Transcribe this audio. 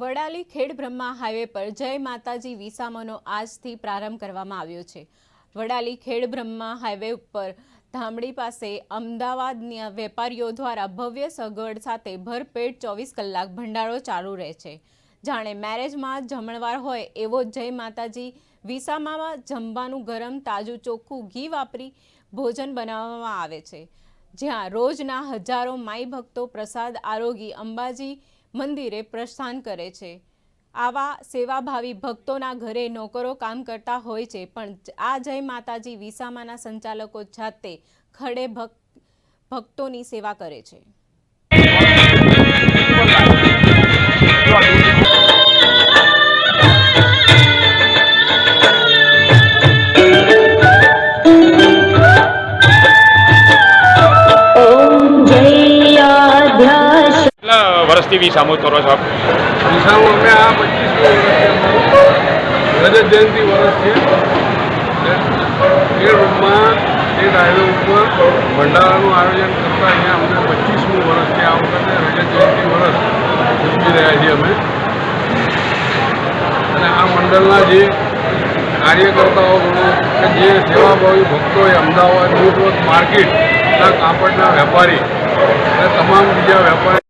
વડાલી ખેડ બ્રહ્મા હાઈવે પર જય માતાજી વિસામોનો આજથી પ્રારંભ કરવામાં આવ્યો છે. વડાલી ખેડ બ્રહ્મા હાઈવે ઉપર ધામડી પાસે અમદાવાદના વેપારીઓ દ્વારા ભવ્ય સગવડ સાથે ભરપેટ ચોવીસ કલાક ભંડારો ચાલુ રહે છે. જાણે મેરેજમાં જમણવાર હોય એવો જય માતાજી વિસામામાં જમવાનું ગરમ તાજું ચોખ્ખું ઘી વાપરી ભોજન બનાવવામાં આવે છે. જ્યાં રોજના હજારો માઈ ભક્તો પ્રસાદ આરોગી અંબાજી મંદિરે પ્રસ્થાન કરે છે. આવા સેવાભાવી ભક્તોના ઘરે નોકરો કામ કરતા હોય છે, પણ આ જય માતાજી વિસામાના સંચાલકો જાતે ખડે ભક્ત ભક્તોની સેવા કરે છે. વર્ષથી સામૂહિક કરો છો આપ? દિશામાં અમે આ રજત જયંતિ વર્ષ છે. એ રૂમમાં એ હાઈવે ઉપર ભંડારાનું આયોજન કરતા અહીંયા અમને પચીસમું વર્ષ છે. આ વખતે રજત જયંતિ વર્ષ ઉજવી રહ્યા છીએ અમે. અને આ મંડળના જે કાર્યકર્તાઓ કે જે સેવાભાવી ભક્તોએ અમદાવાદ ક્લોથ માર્કેટના કાપડના વેપારી અને તમામ બીજા વેપારી